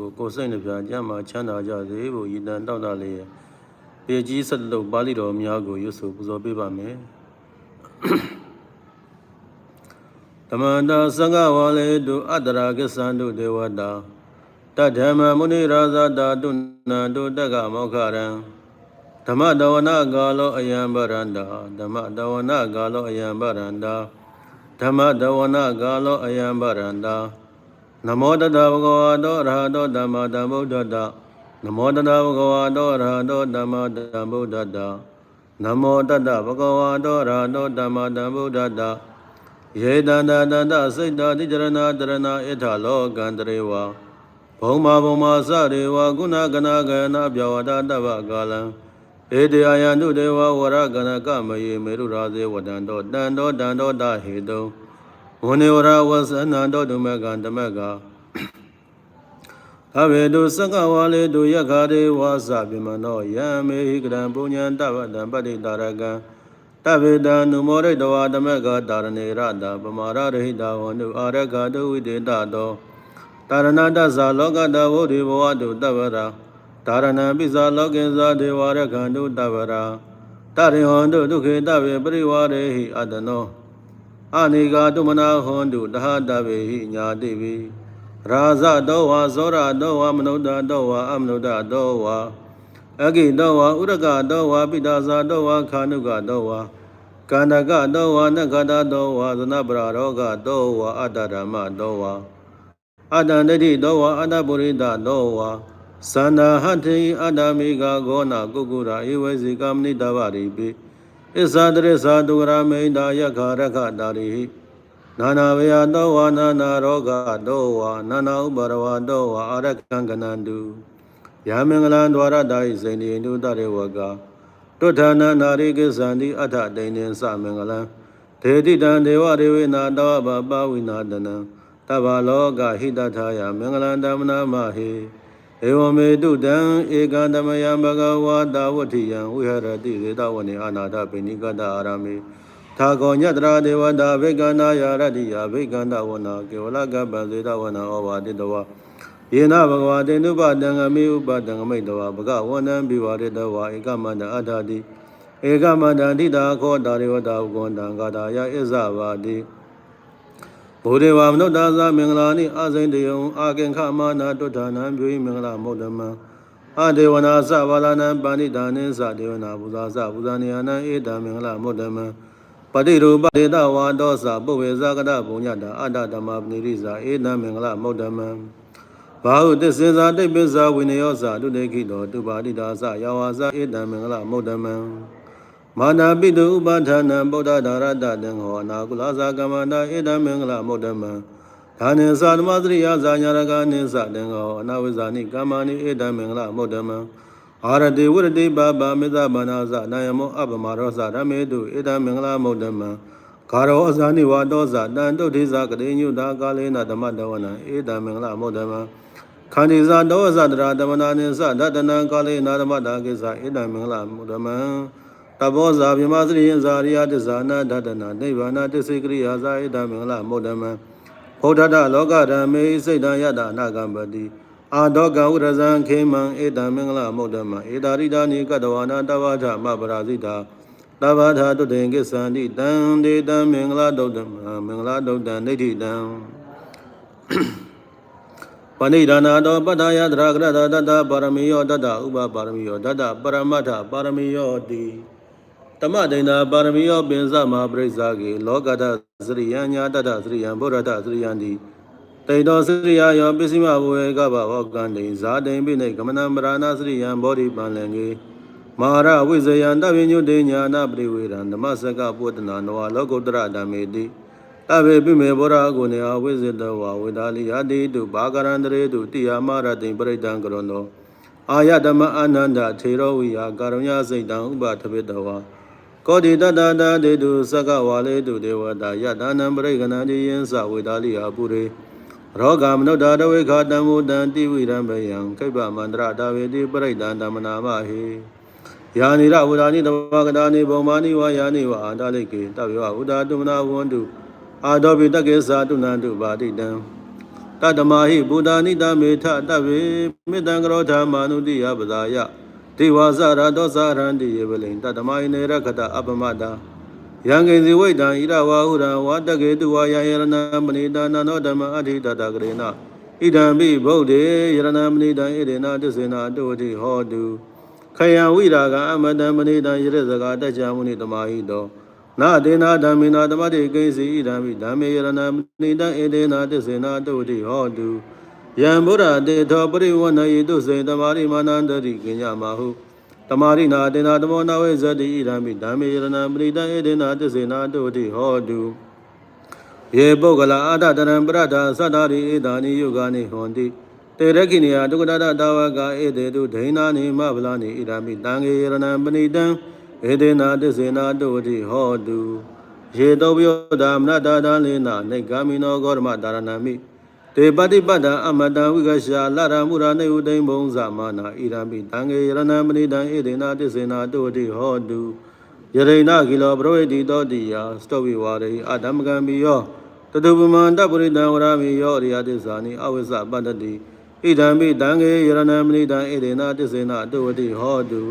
ကိုကိုယ်စိတ်နှပြကြမ်းမှချမ်းသာကြစေဖို့ရည်တန်တောက်တာလေးရဲ့ပေကြီးဆက်လုပ်ပါဠိတော်များကိုရွတ်ဆိုပူဇော်ပေးပါမယ်ဓမ္မန္တာသံဃဝါလေတုအတ္တရာကိစ္ဆန္တုဒေဝတာတတ္ထမမုနိရာဇတာတုနန္တုတက္ကမောခရံဓမ္မတဝနာကာလောအယံဗရန္တာဓမ္မတဝနာကာလောအယံဗရန္တာဓမ္မတဝနာကာလောအယံဗရန္တာ နမောတတဗုဒ္ဓဝါတောအရဟတောဓမ္မတံဗုဒ္ဓတနမောတတဗုဒ္ဓဝါတောအရဟတောဓမ္မတံဗုဒ္ဓတနမောတတဗုဒ္ဓဝါတောအရဟတောဓမ္မတံဗုဒ္ဓတယေတန္တတန္တစိတ်တာတိจရဏတရဏဣထလောကံတရေဝဘုံမာဘုံမာစရေဝကုဏကနာကနာပြဝဒတဗ္ဗကာလံဧတေအယံတုဒေဝဝရကနကမယေမေရုရာဇေဝတံတောတံတောတံတောတဟေတုံ ဝနေဝရဝသနန္တောဓမ္မကံဓမ္မကအဘေတုသက္ကဝါလေတုယက္ခရေဝါစပြမနောယံမေဟိကရံပုညံတဗ္ဗတံပတိတာရကံတဗ္ဗေတံနုမောရိတဝါဓမ္မကတာရဏေရတာပမာရရဟိတဝန္တုအာရကတုဝိတေတတောတာရဏတသလောကတဝုဒိဘဝတုတဗ္ဗရာတာရဏပိဇာလောကေဇာဒေဝရကံတုတဗ္ဗရာတရိဟောတုဒုခေတဗေပရိဝရေဟိအတနော အနိကာတုမနာဟွန်တုတဟတဗေဟိညာတိပိရာဇတောဝါဇောရတောဝါမနုဿတောဝါအမနုဿတောဝါအဂိတောဝါဥရကတောဝါပိတာဇာတောဝါခာနုကတောဝါကန္တကတောဝါနဂတတောဝါသနပရာရောဂတောဝါအတ္တဓမ္မတောဝါအတ္တန္တတိတောဝါအတ္တပုရိသတောဝါသန္တာဟတ္တိအတ္တမိဂဂောနာကုကုရာဧဝေစီကမနိတဗရိပိ ဣဇာတရဇာတုရမိန္ဒာယခရခတာရိဟိနာနာဝေယတောဝါနာနာရောဂတောဝါနာနာဥပါရဝတောဝါအာရကံကနန္တုယာမင်္ဂလံဒွါရတာဣဇိနေတုတရေဝကတုထာနနာရိကိသန္တိအထဒိန်င်သမင်္ဂလံဒေတိတံဒေဝရေဝေနာတောဘပဝိနာတနံတဗ္ဗလောကဟိတထာယမင်္ဂလံဓမ္မနာမဟေ ဧဝမေတုတံဧကံတမယံဘဂဝါတာဝဋ္ဌိယံဝိဟရတိသေတဝနေအာနာတပိဏိကတအာရမေသာကောညတရာဒေဝတာဘိကန္နာယာရတိယဘိကန္တဝနာကေဝလကပ္ပသေတဝနာဩဝါတိတဝယေနဘဂဝတေနုပတံငမေဥပတံငမိတ်တဝဘဂဝနံပိဝရတဝဧကမန္တအထာတိဧကမန္တတိတာခောတာရေဝတာဥက္ကန္တံဂါတာယဣဇဝါတိ ဘုရေဝမနုဿာသမင်္ဂလာနိအစိန်တယံအာကင်ခမာနာတုဋ္ဌာနံပြုမင်္ဂလာမௌဒမံအဒေဝနာသဝါလာနံပါဏိတာနိသဒေဝနာပူဇာသပူဇာနိယနံဧတံမင်္ဂလာမௌဒမံပတိရူပဒေတဝါဒောသပုဝေဇကတဘုံညတာအတ္တဓမ္မပနိရိဇာဧတံမင်္ဂလာမௌဒမံဘာဟုတစ္ဆေဇာတိပိဇာဝိနယောဇာတုတေခိတောတုပါတိတာဇယဝါဇဧတံမင်္ဂလာမௌဒမံ မာနာပိတုဥပဌာနံဗုဒ္ဓဒါရတတံဟောအနာကုလသာကမန္တာဧတံမင်္ဂလမုဒ္ဓမံဒါနေသာဓမ္မသရိယဇာညာရကနိသတံဟောအနာဝိဇာနိကမ္မာနိဧတံမင်္ဂလမုဒ္ဓမံအာရတိဝရတိပါပါမေသဘာနာဇနာယမောအပမရောဇရမေတုဧတံမင်္ဂလမုဒ္ဓမံဂါရောအဇာနိဝါတောဇတန်တုဋ္ဌိဇကတိညုတာကာလေနဓမ္မတဝနံဧတံမင်္ဂလမုဒ္ဓမံခန္ဒီဇာတောဇတရာဓမ္မနာနိသဒတနံကာလေနာဓမ္မတာကိစ္စဧတံမင်္ဂလမုဒ္ဓမံ တဘောဇာမြမသရိယဇာရိယတဇာနာဒတနာနိဗ္ဗာနတစ္ဆေကရိယာဇာဣဒမင်္ဂလမုဒ္ဓမံဘုဒ္ဓတလောကဓမ္မေစိတ်တံယတအနာကံပတိအာဒောကဥရဇံခေမံဣဒမင်္ဂလမုဒ္ဓမံဧတာရိတာနိကတဝနာတဝါထမပရာဇိတာတဘာထာတုတေကိသန္တိတံဒေတံမင်္ဂလဒုဒ္ဓမံမင်္ဂလဒုဒ္ဓံဒိဋ္ဌိတံပဏိဒါနာတောပတ္ထယသရကရတတတပါရမီယောတတဥပပါရမီယောတတပရမတ္ထပါရမီယောတိ တမဒိဏပါရမီယောပင်စမပရိစ္ဆာကေလောကတစရိယံညာတတစရိယံဘုရတစရိယံတိတေတောစရိယယောပစ္စည်းမဘဝေကဘဝကံတိဇာတိံပိနေကမနံပရဏစရိယံဘောဓိပန္လံကေမဟာရဝိဇယံတဝိညုတေညာနာပရိဝေရံဓမ္မစကပုတ္တနာနဝလောကုတ္တရဓမ္မေတိအဘေပိမေဘောရာကုနေအဝိဇ္ဇတဝဝေဒာလိယတိတုဘာကရန္တရေတုတိယမရတိပရိဒံကရွန်သောအာယဓမ္မအာနန္ဒထေရဝိယကာရုညစိတ်တံဥပထပိတဝါ ကောတိတတတတေတုသကဝါလေတုဒေဝတာယတနံပရိကဏံတိယင်းစဝေဒာလိယပုရေရောဂမနုဿာတဝေခတံမုတံတိဝိရံဘယံခိဗ္ဗမန္တရတာဝေတိပရိဒံဓမ္မနာမဟေယာနိရဝဒာနိတဝကတာနိဘုံမာနိဝါယာနိဝအာတလိကေတဝေဝဥဒာတုမနာဝန္တုအာဒောပိတက္ကေသာတုနန္တုပါတိတံတတမဟိဗုဒ္ဓနိတမေထတဗ္ဗေမေတ္တံကရောဓမာနုတိယပဇာယ ဒေဝဇရတောဇာရန္တိယေပလိံတတမဟိနေရခတအပမတာယံကိဇိဝိတံဣရဝါဟုရံဝါတကေတုဝါယယရဏမဏိတာနနောဓမ္မအဋ္ဌိတတကရေနဣဒံပိဗုဒ္ဓေယရဏမဏိတံဣရေနတစ္ဆေနအတုတိဟောတုခယံဝိရာဂံအမတံမဏိတံယရဇဂတัจ jা မုနိတမဟိတောနာဒေနာဓမ္မေနာဓမ္မတိကိစီဣဒံမိဓမ္မေယရဏမနိတံဧတေနာတစ္ဆေနာတုတိဟောတု ယံဗုဒ္ဓတေသောပရိဝဏယေတုစေတမာရိမာနန္တရိကိညမဟုတမာရိနာတေနာတမောနာဝေဇတိဣဒံမိဓမ္မေယရဏမနိတံဧတေနာတစ္ဆေနာတုတိဟောတုယေပုဂ္ဂလာအာတတရံပရဒာသတ္တာရိဧတာနိယုဂာနိဟွန်တိတေရကိနိယဒုက္ခတတာဝကဧတေတုဒိဏာနိမဗလာနိဣဒံမိတံငေယရဏပဏိတံဧတေနာတစ္ဆေနာတုတိဟောတုယေတောပယောဓမ္မနတာတလေနာနေဂာမိနောဂောရမတာရဏမိ တေပတိပတ္တအမတံဝိကရှာလရမုရာနေဥဒိံဘုံဇမာနာဣရမိတံငေယရဏပဏိတံဧတေနာတစ္ဆေနာတုတိဟောတုယရိဏကိလောပရောဝေတိတောတိယစတောဝိဝါရိအဓမ္မကံပိယောတတုပမန္တပရိတံဝရမိယောရိယတစ္ဆာနိအဝိဇ္ဇပတ္တတိဣဒံပိတံငေယရဏမဏိတံဧတေနာတစ္ဆေနာတုတိဟောတု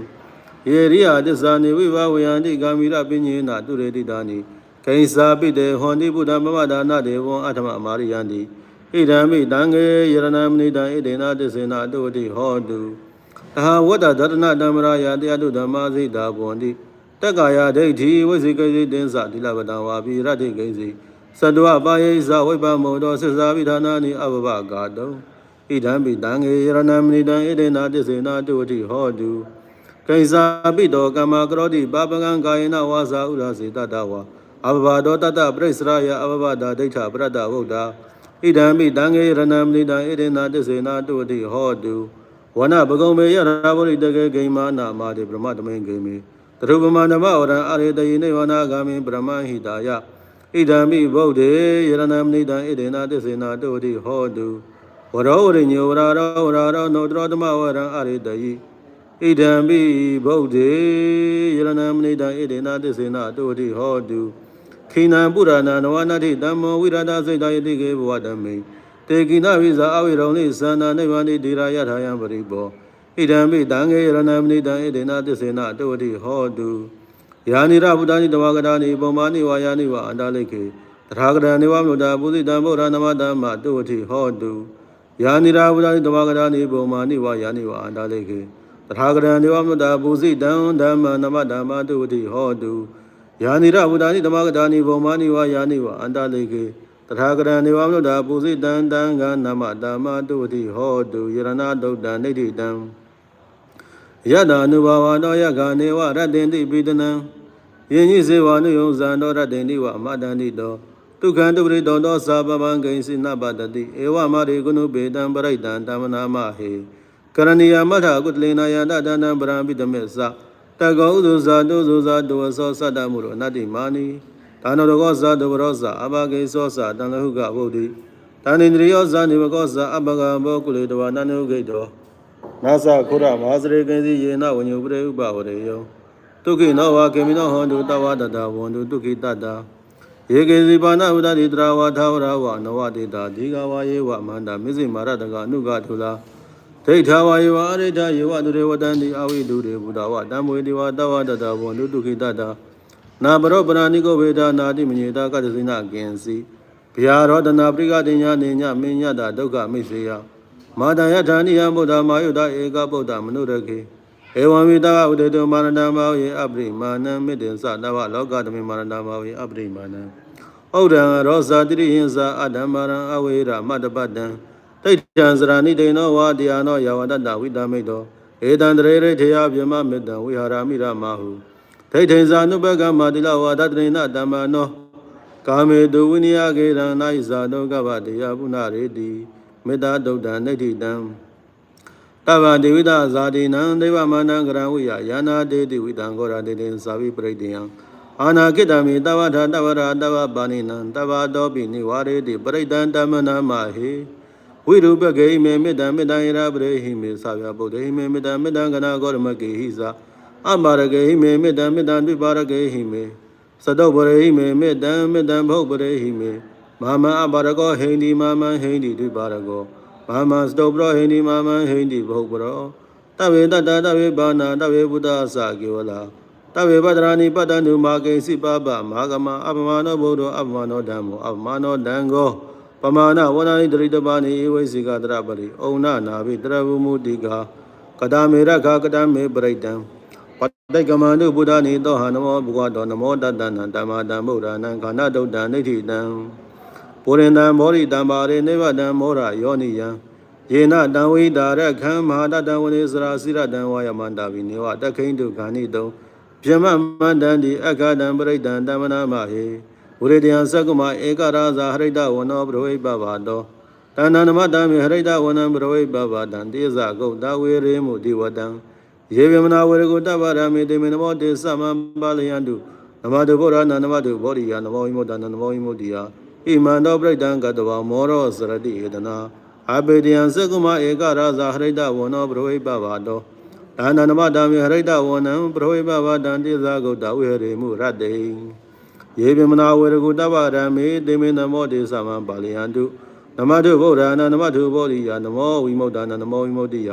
ယေရိယတစ္ဆာနိဝိဘဝယန္တိကာမိရပညေနတုရေတိတာနိကိဉ္စာပိတေဟောန္တိဗုဒ္ဓမမဒါနတေဝံအထမအမာရိယန္တိ ဣဒံမိတံငေယရဏမဏိတံဣဒေနာတစ္ဆေနာတုတိဟောတုတဟဝတ္တဒရဏဓမ္မရာယတရားတုဓမ္မစိတ်တာဘဝန္တိတက္ကာယဒိဋ္ဌိဝိသိကိစိတင်းစတိလပတံဝါပိရတ္တိကိစိသတ္တဝပါယေဇဝိပမောတောသစ္စာဝိဌာနာနိအဘဘဂါတောဣဒံမိတံငေယရဏမဏိတံဣဒေနာတစ္ဆေနာတုတိဟောတုကိစ္စာပိတောကမ္မကရောတိပါပကံကာယေနဝါစာဥရစေတတဝါအဘဘာဒောတတပရိစ္ဆရာယအဘဘတာဒိဋ္ဌပရတ္တဝုဒ္ဓ ဣဒံမိတံငေရဏမဏိတံဣဒေနာတစ္ဆေနာတုတိဟောတုဝနဘဂုံမေယရာဘုရိတကေဂိမာနာမာတိပရမတမိန်ဂိမေတရုပမနမဝရံအရေတယိနေဝနာဂာမိပရမဟိတာယဣဒံမိဗုဒ္ဓေယရဏမဏိတံဣဒေနာတစ္ဆေနာတုတိဟောတုဝရောဝရိညေဝရာရောဝရာရောနောတရောဓမဝရံအရေတယိဣဒံပိဗုဒ္ဓေယရဏမဏိတံဣဒေနာတစ္ဆေနာတုတိဟောတု ခိနံပုရဏနဝနာတိတမ္မောဝိရဒစိတ်တယတိကေဘဝတမိတေကိနဝိဇာအဝိရုံလိသန္နာနိဗ္ဗာန်တိဒီရာယထာယံပရိပောဣဒံပိတံငေရဏမဏိတံဣဒေနာတစ္ဆေနာတုတိဟောတုယာနိရဗုဒ္ဓနိတဝကတာနိပုံမာနိဝါယာနိဝအန္တလိခေတထာဂရနိဝမုဒ္ဒပုသိတံဗုဒ္ဓနမတမ္မတုတိဟောတုယာနိရဗုဒ္ဓနိတဝကတာနိပုံမာနိဝါယာနိဝအန္တလိခေတထာဂရံဒေဝမုဒ္ဒပုစိတံဓမ္မနမဓမ္မတုတိဟောတု ယာနိရဝုဒ္ဓနိဓမ္မကတာနိဘောမာနိဝါယာနိဝအန္တလိကေတထာဂရံဒေဝမုဒ္ဒပုစိတံတံဃာနမဓမ္မတုတိဟောတုယရဏဒုတ်တံနိဋ္ဌိတံယတအနုဘာဝတောယဂာနေဝရတ္တင်တိပိတနံယင်ကြီးစေဝနုယုံဇံတောရတ္တင်တိဝအမတန္တိတောဒုက္ခံတုပရိတောသောသာပပံဂိဉ္စိနပတတိဧဝမရိကုဏုပေတံပရိတံတမနာမဟေကရဏီယမထကုတလေနာယတတန္တံပရံပိတမေသ တကောဥဒုဇာတုဇုဇာတဝသောသတ္တမှုရောအနတ္တိမာနီဒါနတော်ကောဇာတဝရောဇာအဘဂေသောဇာတန်လဟုကဗုဒ္ဓိတန်န္ဒရိယောဇာနေဝကောဇာအဘဂဘောကုလေတဝနန္နုဂိတောနာသခုရမဟာစရေကိစီယေနဝညုပရေဥပဝရေယောတုခိနောဝကေမိနောဟောတုတဝတတဝန္တုတုခိတတယေကေစီပါဏဥဒတိတရာဝထာဝရဝနဝတိတာဒီဃဝါယေဝမန္တာမစ္စိမာရတကအနုကထုလာ ဒိဋ္ဌာဝါယေဝအရိဋ္ဌယေဝသူရေဝတံတိအဝိဒုရေဘုဒ္ဓဝတံမွေတိဝတဝတတဝန္တုတုခိတတနာဘရောပဏာနိကိုဝေဒနာတိမညေတာကတသိနာကင်စီဗျာရောဒနာပရိကတိညာနေညမင်းညတာဒုက္ခမိစေယမာတယထာနိယဗုဒ္ဓမာယုတဧကဗုဒ္ဓမနုရခေဧဝံဝိတာဥဒေတုမာရဏမောယေအပရိမာဏံမေတ္တင်္စတဝလောကတမေမာရဏမောယေအပရိမာဏံဩဒံရောဇာတိရိယင်္စာအဓမ္မရံအဝေရမတ္တပတံတိ ဋ္ဌံစရာနိတေနောဝါတရားနောယဝတ္တဝိတမိတောဧတံတရေရေထေယဗျမမေတ္တံဝိဟာရမိရမဟုဒိဋ္ဌိဇာနုပကမတိလဝါဒတရိဏတမ္မနောကာမေတုဝိနိယကေရံနာဣဇာတောကဗတေယပုဏ္ဏရေတိမေတ္တာဒုဒ္ဒံနိဋ္ဌိတံတဗ္ဗဒေဝိတဇာတိနံဒေဝမန္တံကရံဝိယယာနာတေတိဝိတံဂောရတေတေသာဝိပရိတေယံအာနာကိတမိတဝထာတဝရတဝပါဏိနံတဝတောပိနိဝါရေတိပရိတံတမနာမဟေ ဝိရုပကေဟိမေမေတ္တမေတ္တယရာပရိဟိမေသာဝဗုဒ္ဓဟိမေမေတ္တမေတ္တကနာဂောရမကေဟိသာအမရကေဟိမေမေတ္တမေတ္တဒိပါရကေဟိမေသတုပရိဟိမေမေတ္တမေတ္တဘုပရိဟိမေမာမအပါရကောဟိန္ဒီမာမဟိန္ဒီဒိပါရကောမာမစတုပရောဟိန္ဒီမာမဟိန္ဒီဘုပရောတဝေတတတဝေဘာနာတဝေဘုဒ္ဓအစကေဝလာတဝေပတရာနိပတ္တနုမာကိစီပပမာဂမအပမနောဘုဒ္ဓအပမနောဓမ္မောအပမနောဒံကော ပမာဏဝနာနိတရိတပါနိဧဝိစီကတရပရိဩနနာဘိတရဝမုတိကာကတမေရခကတမေပရိတံပတိကမန္တုဘုဒ္ဓနိသောဟနမောဘုရားတော်နမောတတ္တနံဓမ္မတံဗုဒ္ဓနံခန္ဓာတုတ်တံနိဋ္ဌိတံပုရိန္တံမောရိတံပါရိနိဗ္ဗတံမောရယောနိယံယေနတံဝိတာရခံမဟာတတံဝနေစရာစိရတံဝါယမန္တာဘိနေဝတခိန်တုခာနိတုံပြမမန္တံတိအခါတံပရိဒံတမနာမဟေ ဝိရတယံသက္ကမဧကရာဇာဟရိတဝနောပရောဟိပဘာတောတဏ္ဏနမတံမေဟရိတဝနံပရောဟိပဘာတံတေဇဂုတ်တဝေရေမုတိဝတံယေဗေမနာဝေရကုတဗ္ဗရမေတေမေနမောတေသမံပါလယန္တုနမတုဗောရနနမတုဘောဓိယနမောဝိမုဒ္ဒနနမောဝိမုဒ္တိယဣမန္တောပရိဒံကတဝမောရောစရတိဧတနာအဘေတယံသက္ကုမဧကရာဇာဟရိတဝနောပရောဟိပဘာတောဒါနနမတံမေဟရိတဝနံပရောဟိပဘာတံတေဇာဂုတ်တဝေရေမှုရတ္တေ ယေဗေမနာဝေရကုတဗ္ဗရမေတေမေနမောတေသမံပါလယန္တုနမတုဗောရနနမတုဘောဓိယနမောဝိမုဒ္ဒနနမောဝိမုဒ္တိယ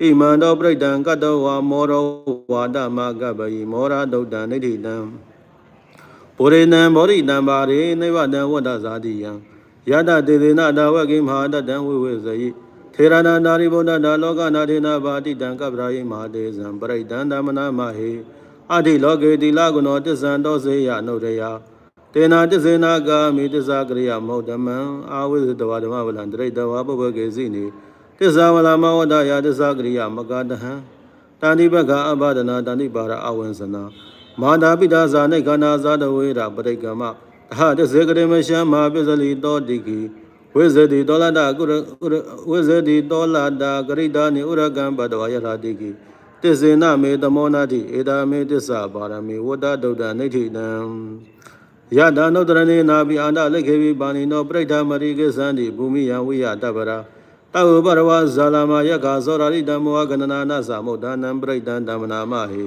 ဣမန္တောပရိဒံကတ္တဝါမောရောဝါဒမကပ္ပယိမောရဒုတ်တံနိဋ္ဌိတံပုရိနံဘောရိတံပါရိနိဗ္ဗတံဝတ္တဇာတိယံယတတေသေနတာဝကိမဟာတတံဝိဝေဇယိထေရနာနာရိဗုဒ္ဓတာလောကနာထေနဘာတိတံကပ္ပရာယိမဟာတေဇံပရိဒံဓမ္မနာမဟေ အဋ္ဌိလောကေတိလကုဏောတစ္ဆံတောစေယနုဒယတေနာတစ္ဆေနာကာမိတစ္ဆာကရိယမောဓမံအာဝိဇ္ဇတဝဓမ္မဝလံတရိတဝပုပ္ပကေစီနိတစ္ဆာဝလာမဝဒ္ဒယာတစ္ဆာကရိယမကတဟံတန်တိဘကအဘဒနာတန်တိပါရအဝံစနာမာတာပိတာဇာနိခန္ဓာဇာတဝေရပရိကမအဟတစေကရေမရှမ်းမာပစ္စလိတောတိကိဝိဇ္ဇတိတောလတကုရဝိဇ္ဇတိတောလတာကရိတာနိဥရကံပတဝယထာတိကိ တစ္ဆေနမေတမောနာတိဧတာမေတစ္ဆာပါရမေဝတ္တဒုဒ္ဒနိဋ္ဌိတံယတာနုတရဏေနာပိအာန္တလက်ခေဝိပါဏိနောပရိဋ္ဌမရိကေသန္တိဘူမိယံဝိယတပ္ပရာတောဘရဝဇာလမယက္ခာသောရာရိဓမ္မောကန္နာနာသမုဒ္ဒနံပရိဒံဓမ္မနာမဟေ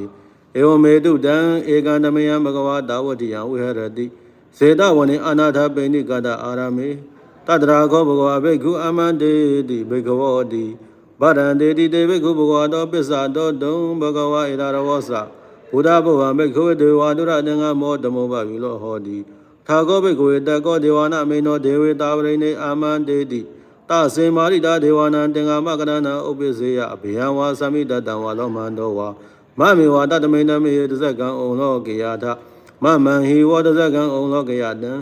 ဧဝမေတုတံဧကံဓမယံဘဂဝါတာဝတိယံဝိဟရတိစေတဝနေအနာထပိဏိကတအာရမေတတရာခောဘဂဝါဘိက္ခုအမန္တေတိဘိက္ခဝောတိ ဗရံတေတိတေဘိက္ခုဘဂဝါတောပစ္ဆာတောတုံဘဂဝါဣရရဝောသဘုဒ္ဓဘုရားဘိက္ခဝေဒေဝါဒုရတံဃမောတမောဘဝီလောဟောတိထာဂောဘိက္ခဝေတကောဒေဝနာမေနောဒေဝေတာဝရိနေအာမန္တေတိတစေမာရိတာဒေဝနာတင်္ဂမကရဏဥပ္ပစေယအဘယံဝါသမိတတံဝါလောမန္တောဝါမမေဝတတမိန်တမေတဇကံဩလောကေယထမမံဟိဝတဇကံဩလောကေယတံ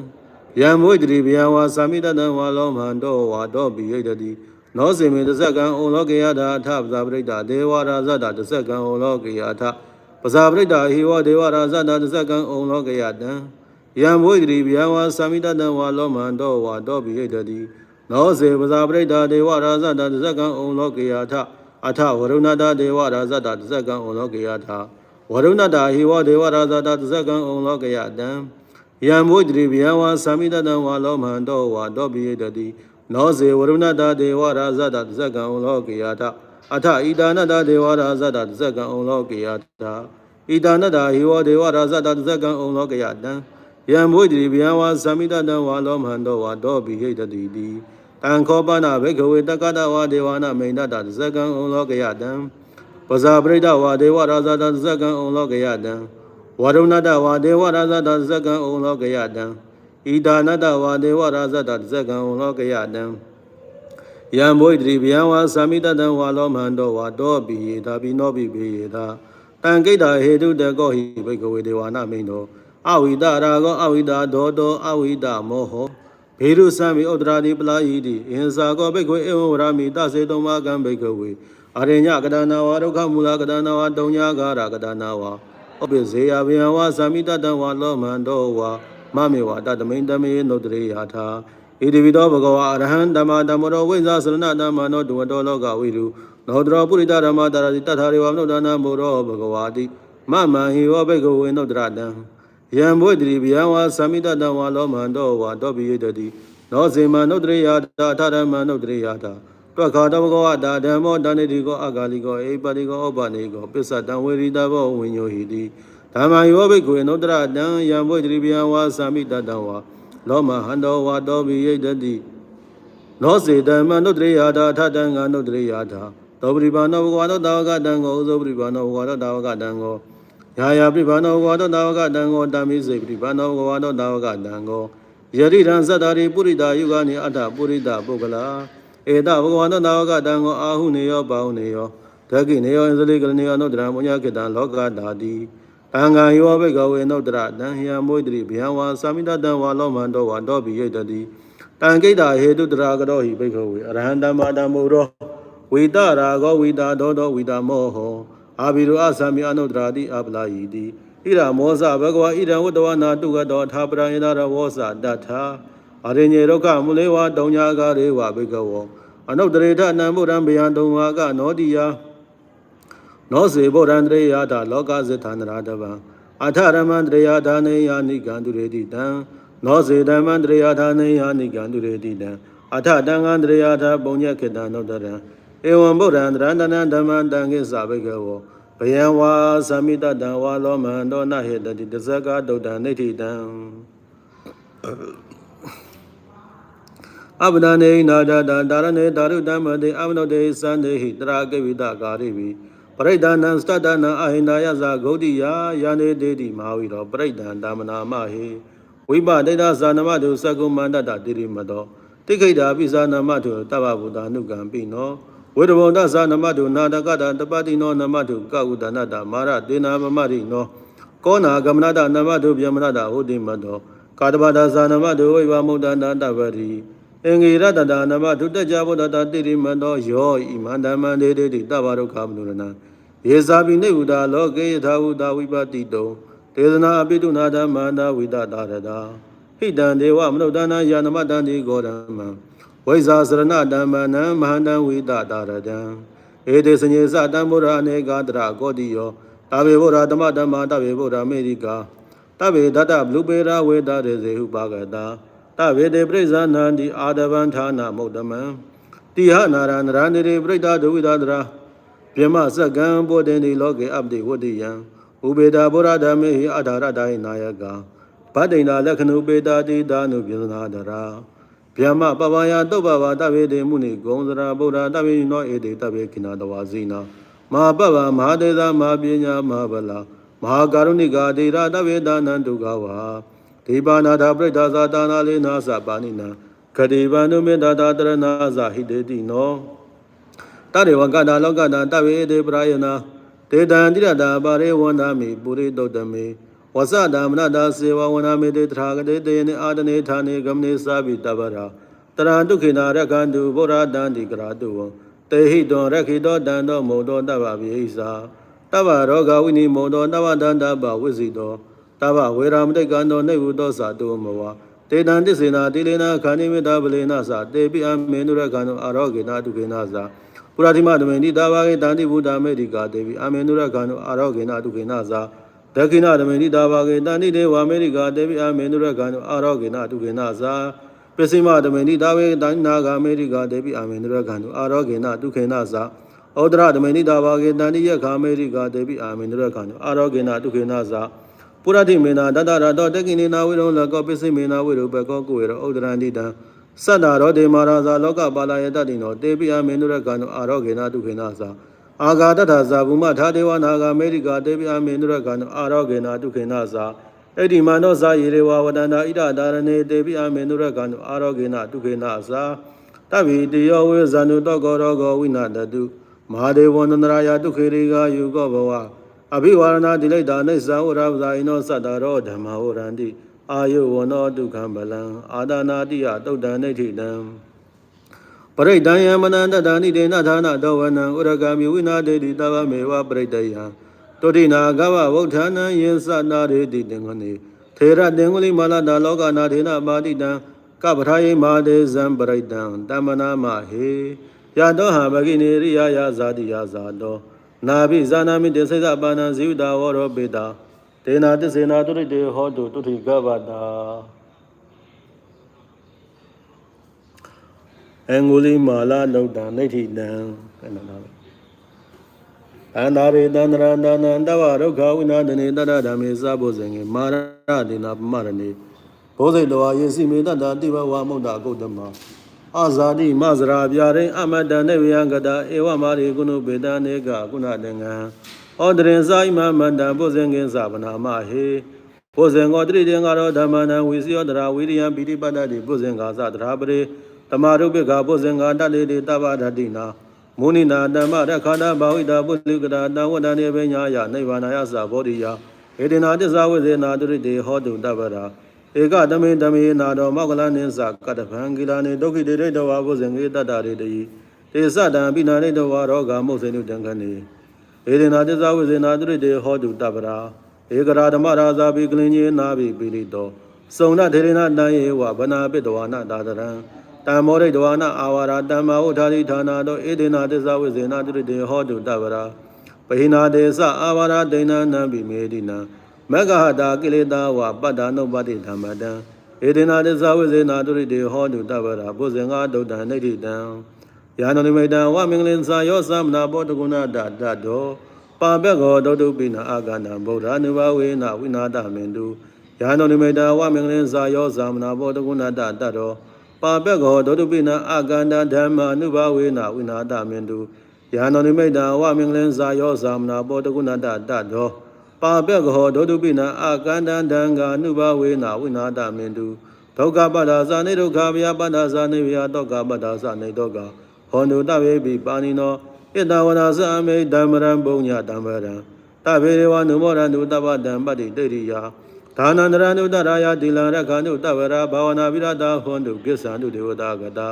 ယံမွေတိဘယံဝါသမိတတံဝါလောမန္တောဝါတောပိယိတတိ နောစေမေတဇကံဩလောကေယထအထပဇာပရိတာဒေဝရာဇတတဇကံဩလောကေယထပဇာပရိတာဟိဝဒေဝရာဇတတဇကံဩလောကေယတံယံမွေတိဘယံဝါသမိတတံဝါလောမန္တောဝါတောပိယိတတိနောစေပဇာပရိဒာဒေဝရာဇတတဇကံဩလောကေယထအထဝရုဏတာဒေဝရာဇတတဇကံဩလောကေယထဝရုဏတာဟိဝဒေဝရာဇတတဇကံဩလောကေယတံယံမုဒ္ဓရိဗျံဝါသမိတတံဝါလောမန္တောဝါတောပိယတတိ နောစေဝရုဏတာဒေဝရာဇတတဇကံဩလောကေယထအထဣဒာနတာဒေဝရာဇတတဇကံဩလောကေယထဣဒာနတာဟိဝဒေဝရာဇတတဇကံဩလောကေယတံယံမုဒ္ဓရိဗျံဝါသမိတတံဝါလောမန္တောဝါတောပိယတတိတိတံခောပနာဘေကဝေတက္ကတဝါဒေဝနာမိန်တတသဇကံဩလောကယတံပဇာပရိဒဝါဒေဝရာဇတသဇကံဩလောကယတံဝရုဏတဝါဒေဝရာဇတသဇကံဩလောကယတံ ဣဒာနတဝါဒေဝရာဇတသဇကံဩလောကယတံယံဘွိတရိဗျံဝါသမိတတံဝါလောမန္တောဝါတောပိယေတာပိနောပိပေယေတာတံကိတဟေတုတကောဟိဘေကဝေဒေဝနာမိန်တောအဝိဒရာဂောအဝိဒဒောတောအဝိဒမောဟောဘေရုသံမိဥဒရာတိပလာဟိတိအင်္စာကောဘိက္ခွေဧဝဝရမိတစေတုံမကံဘိက္ခဝေအရိညကဒနာဝါဒုက္ခမူလကဒနာဝါတုံညာဂါရကဒနာဝါဥပိစေယဗျံဝါသမိတတံဝါလောမန္တောဝါ မမေဝတတမိန်တမေနုတရေယာထာဣတိဝိသောဘဂဝါအရဟံဓမ္မဓမ္မရောဝိဇ္ဇာစရဏဓမ္မနောဒုဝတောလောကဝိရုနောဒရောပုရိသဓမ္မတရတိတထာရေဝမနုဒနာမောရောဘဂဝါတိမမံဟိဝဘိက္ခဝေနုတရတံယံဘုဒ္ဓရိဗျံဝါသမိတတံဝါလောမန္တောဝါတောပိယတတိနောစေမနုတရိယာတာထရမနုတရိယာတာတွက်ခါတဘဂဝတာဓမ္မောတဏိတိကောအဂါလိကောအေပတိကောဩပနိကောပစ္စတံဝေရိတဘောဝိညောဟိတိ ဓမ္မယောဘိက္ခွေနုတရတံယံဘုဒ္ဓရိဗျံဝါသမိတတံဝါလောမဟန္တောဝါတောပိယိတတိနောစေတမနုတ္တရိယာတာထတံကနုတ္တရိယာတာသောပရိပါဏောဘဂဝါတောတာဝကတံကိုဥဇောပရိပါဏောဘဂဝါတောတာဝကတံကိုယာယာပရိပါဏောဘဂဝါတောတာဝကတံကိုတမိစေပရိပါဏောဘဂဝါတောတာဝကတံကိုယရိရံသတ္တာရိပုရိတာယုဂာနိအတ္တပုရိတာပုဂ္ဂလာဧတဘဂဝါတောတာဝကတံကိုအာဟုနေယောပါဟုနေယောဓကိနေယောဣသလိကလနေယောနုတ္တရံပုညကိတံလောကတာတိ တံဃာယောဘိကဝေနုတ္တရတံဟယမွိတ္တိဗျံဝါသာမိတတံဝါလောမန္တောဝါတောပိယိတတိတံကိတ္တာဟေတုတရာကရောဟိဘိကဝေအရဟံတမ္မာတမ္မုရောဝိတရာဂောဝိတာဒောဒောဝိတာမောဟောအာဘိရုအသမိအနုတ္တရာတိအပလာယီတိဣရမောဇဘဂဝါဣရဝတ္တဝနာတုကတောထာပရယနာရဝောဇတထာအရိညေဒုက္ခမူလေဝတုံညာကာရေဝဘိကဝောအနုတ္တရေထနံဗုဒ္ဓံဗျံတုံဝါကနောတိယ နောစေဗုဒ္ဓံတရေယတာလောကဇိသန္တရာတဗံအထရမန္တရေယဒါနေယနိကံတုရေတိတံနောစေဓမ္မန္တရေယဒါနေယနိကံတုရေတိတံအထတံဃံတရေယထာပုံညခေတံနုတ္တရံဧဝံဗုဒ္ဓံတရဏတဓမ္မံတံကိသဘိကဝောဘယံဝါသမိတတံဝါလောမန္တောနဟေတတိတဇကဒုတ်တံနိဋ္ဌိတံအပဒနေနာဒတာဒါရဏေဒါရုတမတေအမနောတေသန္တေဟိတရာကိဝိတကာရိဝိ ပရိဒာနံစတတနံအဟိန္ဒာယဇဂௌတိယယာနေတေတိမဟာဝိရောပရိဒံဓမ္မနာမဟေဝိပဒိဋ္ဌဇာနမတုသကုမန္တတတိရိမတောတိခိတာပိဇာနမတုတဗ္ဗဗုဒ္ဓနုကံပိနောဝေဒဘုံဒသနမတုနာတကတတပတိနောနမတုကဥဒနာတမာရတေနာမမရိနောကောနာကမနတနမတုဗျမနတဟုတ်တိမတောကာတပဒသနမတုဝိဝမုဒ္ဒနာတပရိအင်္ဂိရတတနမတုတကြဗုဒ္ဓတတိရိမတောယောဣမန္တမန္တေတိတဗ္ဗရုခမနုရဏ ယေဇာပိနေဟုတာလောကေယထာဟုတာဝိပတိတုံတေသနာအပိတုနာဓမ္မန္တာဝိတတာရတာဟိတံဒေဝမနုဿာနာယာနမတံတိဂောဓမ္မံဝိဇာစရဏတမ္မနံမဟာတံဝိတတာရတံဧတေစညေသတံဗုဒ္ဓအနေကတရကောတိယောတဗေဗုဒ္ဓဓမ္မဓမ္မာတဗေဗုဒ္ဓမေရိကာတဗေဒတ္တဘလူပေရာဝေတရေဇေဟုပါကတာတဗေတေပရိဇာနန္တိအာဒဗံဌာနမုဒ္ဓမံတိဟနာရနရန္တိပရိဒဒဝိဒဒရာ ပြမစကံဘောတေနိလောကေအပ္တိဝတ္တိယံဥပေတာဗုဒ္ဓဓမ္မေဟိအာဓာရတဟိနာယကဗတ္တိန္ဒလက္ခဏုပေတာတိတာနုပြဇနာဒရာဗျမပပယတုပ္ပဘာတဗေတေမုနိဂုံစရာဗုဒ္ဓတဗေနောဧတေတဗေခိနာတဝါဇိနာမဟာပပ္ပမဟာတေသမဟာပညာမဟာဗလာမဟာကာရုဏိကာဒေရတဗေဒါနံဒုက္ခဝါဒေပါနာတာပရိဒါဇာတာနာလေနာသပါဏိနာခတိဗန္ဓုမေတ္တာတရဏာဇဟိတေတိနော တရေဝကတာလောကတာတဗေတေပရာယနာဒေတံတိရတာပါရေဝန္ဒမိပုရိတုတ်တမေဝဆဒမနတာစေဝဝနာမေတေတထာဂတေတေနအာတနေဌာနေဂမနေသာဘိတဗရာတရံဒုခိနာရကန္တုဗုဒ္ဓတံတိကရာတုဝံတေဟိတောရခိတောတံတောမုံတောတဗ္ဗဗိဟိသာတဗ္ဗရောဂဝိနိမုံတောတဗ္ဗတန္တဗ္ဗဝိဇိတောတဗ္ဗဝေရမတိကံတောနေဟုတောသာတုမဝတေတံတစ္ဆေနာတိလေနာခန္ဒီမေတ္တာပလေနာသာတေပိအမေနုရကံတောအာရောဂေနာဒုခေနာသာပု ရတိမတမေနိတာဘာဂေတန္တိဘုဒ္ဓမေတိကာတေပိအမေနုရကံတောအာရောဂေနာဒုခေနာသာဒက္ခိဏဓမေနိတာဘာဂေတန္တိဒေဝအမေရိကာတေပိအမေနုရကံအာရောဂေနတုကေနသာပစ္စည်းမဓမေနိတာဝေတန္နာဂအမေရိကာတေပိအမေနုရကံအာရောဂေနတုခေနသာဩဒရဓမေနိတာဘာဂေတန္တိယခာမေရိကာတေပိအမေနုရကံအာရောဂေနတုခေနသာပုရတိမေနာတတရတောတကိနေနာဝိရုံလကောပစ္စည်းမေနာဝိရုပကောကိုဝေရောဩဒရန္တိတံ သတ္တရောဒေမာရာဇာလောကပါလာယတတိနောတေပိအမေနုရကံအာရောဂေနတုခေနသာအာဂါတထဇာဘူမထာဒေဝနာဂအမေရိကာတေပိအမေနုရကံအာရောဂေနာတုခေနသာအဲ့ဒီမန္တောဇာယေရေဝဝတန္တာဣဒဒါရဏေတေပိအမေနုရကံအာရောဂေနာတုခေနသာတဗ္ဗိတယောဝေဇာနုတောကောရောဂောဝိနာတတုမဟာဒေဝနန္ဒရာယတုခေရိကာယုကောဘဝအဘိဝရဏတိလိတာနိစ္စဝရပဇာယနောသတ္တရောဓမ္မဝရန္တိ အာယုဝနောဒုက္ခံဗလံအာဒနာတိယတုတ်တံနိဋ္ဌိတံပရိဒံယမနန္တတာနိတေနဌာနတောဝနံဥရဂမိဝိနာတေတိတဗမေဝပရိတယံတုတိနာကဝဝုဋ္ဌာနံယေသနာရေတိတင်္ဂနေထေရတင်္ဂလိမာလတာလောကနာထေနပါတိတံကပထာယိမာတေဇံပရိတံတမနာမဟေယတောဟဘဂိနေရိယယဇာတိယဇာတောနာဘိဇာနာမိတေစိသပါဏံဇိဝတာဝရောပေတာ တေနာတစ္ဆေနာတုရိတေဟောတုတုထိကဗတာအင်္ဂုလိမာလာလောတံနိဋ္ဌိတံအဲ့ဒါလားအန္တာရေတန္တရတနန္တဝဒုက္ခဝိနာတနေတရဓမ္မေသဗ္ဗဇင်္ဂေမာရဒေနာပမရဏေဘဘောဇိတဝါယေစီမေတ္တာတိဘဝမုဒ္ဒကုတ္တမအာဇာတိမဇရာပြရိအမတန်နေဝယံကတာဧဝမာရိကုဏုပေတနေကကုဏတငံ ဩဒရင်စာဣမမန္တပုဇင်ကင်္စဗနာမဟေပုဇင်္ဂောတိတေငါရောဓမ္မနံဝိစီယောတရာဝိရိယံပိဋိပတ္တတိပုဇင်္ဂါသတရာပရိတမရုပ္ပကပုဇင်္ဂါတတေတိတဗ္ဗဒတိနာမုနိနာတမ္မရခန္ဓာဘာဝိတာပုလိကတာတံဝတ္တနေပညာယနိဗ္ဗာနယသဘောဓိယဧတေနာတစ္ဆဝိဇေနာတုရိတေဟောတုတဗ္ဗရာဧကတမေတမေနာတော်မောက္ကလနိသကတ္တဗံကိလာနေဒုက္ခိတေရိတဝါပုဇင်္ဂေတတ္တရေတိတေသတံပိနာရိတဝါရောဂာမုတ်စေနုတံခဏေ ဧတေနာတစ္ဆဝိဇေနာတုရိတေဟောတုတဗ္ဗရာဧကရာဓမ္မရာဇာပိကလင်ကြီးနာပိပိလိတောစုံနထေရဏတံယေဝဗနာပိတဝါနတာတရံတမ္မောရိတဝါနအာဝါရာတမ္မာဥထာတိဌာနာတောဧတေနာတစ္ဆဝိဇေနာတုရိတေဟောတုတဗ္ဗရာပဟိနာတေသအာဝါရာဒိဏနံပိမေတိနံမဂ္ဂဟတာကိလေသာဝပတ္တာနုပ္ပတိဓမ္မတံဧတေနာတစ္ဆဝိဇေနာတုရိတေဟောတုတဗ္ဗရာပုဇင်္ဂဒုတ်တံနိဋ္ဌိတံ ယာနနိမိတံဝမင်္ဂလင်္စာယောသမနာဘောတကုဏတတတ္တောပါပက်ကောဒုတုပိနာအာဂန္တံဗုဒ္ဓ ानु ဘဝေနဝိနာတမင်တုယာနနိမိတံဝမင်္ဂလင်္စာယောသမနာဘောတကုဏတတတ္တောပါပက်ကောဒုတုပိနာအာဂန္တံဓမ္မာနုဘဝေနဝိနာတမင်တုယာနနိမိတံဝမင်္ဂလင်္စာယောသမနာဘောတကုဏတတတ္တောပါပက်ကောဒုတုပိနာအာကန္တံဒံဃာနုဘဝေနဝိနာတမင်တုဒုက္ခပတ္တာဇာနေဒုက္ခဗျာပတ္တာဇာနေဗျာဒုက္ခပတ္တာဇာနေဒုက္ခ ဟောန္တုတဝေပိပါဏိနောဣတဝနာသအမေဓမ္မရံပုံညဓမ္မရံတဗေရဝနုမောရန္တုတပ္ပတံပတ္တိတေရိယဒါနန္တရန္တုတရာယတိလံရခန္တုတဗရာဘာဝနာပိရတာဟွန်တုကိစ္ဆန္တုဒေဝတာကတာ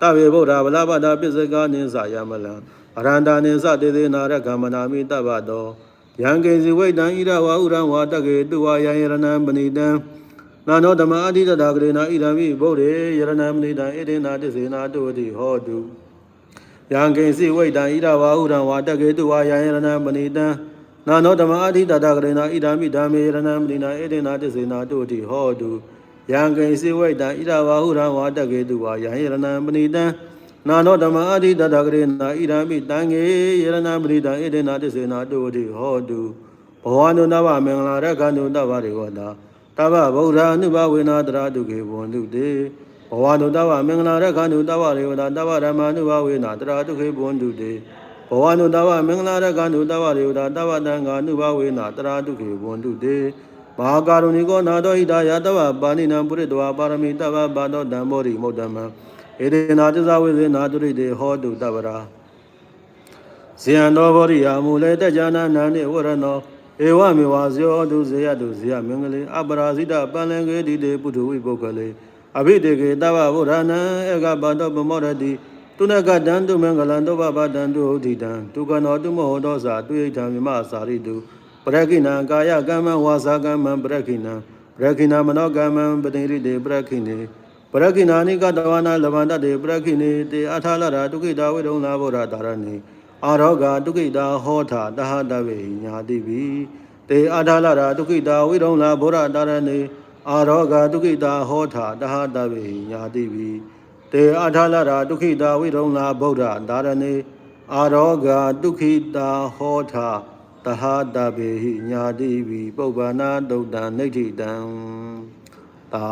တဗေဗုဒ္ဓဗလာပတာပစ္စကနိသယမလံအရန္တာနိသတေသေနာရကမနာမိတဗ္ဗတောယံကေဇိဝိတံဣရဝဥရံဝါတကေတုဝါယံယရဏံပဏိတံနာနောဓမ္မအဋ္ဌိတတာကရေနာဣရမိဗုဒ္ဓေယရဏံပဏိတံဣတေနာတစ္ဆေနာတုတိဟောတု ယံကိစီဝိတံဣရဝဟုရံဝါတကေတုဝါယံယရဏံပဏိတံနာနောဓမ္မအဋ္ဌိတတကရေနာဣဒာမိဓမ္မေယရဏံပဏိနာဧတေနာတစ္ဆေနာတုတိဟောတုယံကိစီဝိတံဣရဝဟုရံဝါတကေတုဝါယံယရဏံပဏိတံနာနောဓမ္မအဋ္ဌိတတကရေနာဣဒာမိတံငေယရဏံပဏိတံဧတေနာတစ္ဆေနာတုတိဟောတုဘောဝနုနဝမင်္ဂလာရခန္တုတဗ္ဗရေဝတာတဗ္ဗဗုဒ္ဓ ानु ဘဝေနာတရာတုခေဘွန်တုတေ ဘဝနုတဗ္ဗမင်္ဂလာရခန္တုတဗ္ဗရေဝတာတဗ္ဗဓမ္မာနုဘဝေနာတရာတုခေဘွန်တုတေဘဝနုတဗ္ဗမင်္ဂလာရခန္တုတဗ္ဗရေဝတာတဗ္ဗတံဃာနုဘဝေနာတရာတုခေဘွန်တုတေမဟာကာရုဏိကောနာတောဟိတယတဗ္ဗပါဏိနံပုရိတဝါပါရမီတဗ္ဗဘာတောဓမ္မောရိမုဒ္ဓမံဧတေနာတစ္ဆဝိဇေနာတုရိတေဟောတုတဗ္ဗရာဇယံတော်ဘောရိယာမူလေတကြနာနန္တိဝရနောဧဝမေဝဇယောတုဇေယတုဇေယမင်္ဂလေအပရာဇိတပန္လင်္ကေတိတေပုထုဝိပုဂ္ဂလေ အဘိတေကေတဗ္ဗဗုဒ္ဓနာဧကပါတောပမောရတိတုနကတံတုမင်္ဂလံတောပပတံတုဟုတ်တိတံတုကနောတုမောဟောတောဇာတုယိတံမြမစာရိတုပရခိဏံကာယကမ္မဝါစာကမ္မပရခိဏံပရခိဏမနောကမ္မပတိရိတေပရခိဏေပရခိဏာနိကတဝနာလဗန္တတေပရခိဏေတေအထာလရာတုခိတာဝိရုံလာဘောဓတာရဏေအာရောဂတုခိတာဟောထာတဟတဝေညာတိပိတေအာထာလရာတုခိတာဝိရုံလာဘောဓတာရဏေ အာရောဂတုခိတာဟောထာတဟတဝေညာတိပိတေအာထာလရာတုခိတာဝိရုံလာဗုဒ္ဓတာရဏေအာရောဂတုခိတာဟောထာတဟတဗေဟိညာတိပိပုပ္ပနာတုတ်တံနိဋ္ဌိတံသာ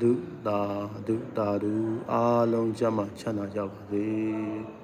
ဓုသာဓုသာဓုအာလုံးကျမ်းမှချမ်းသာကြပါစေ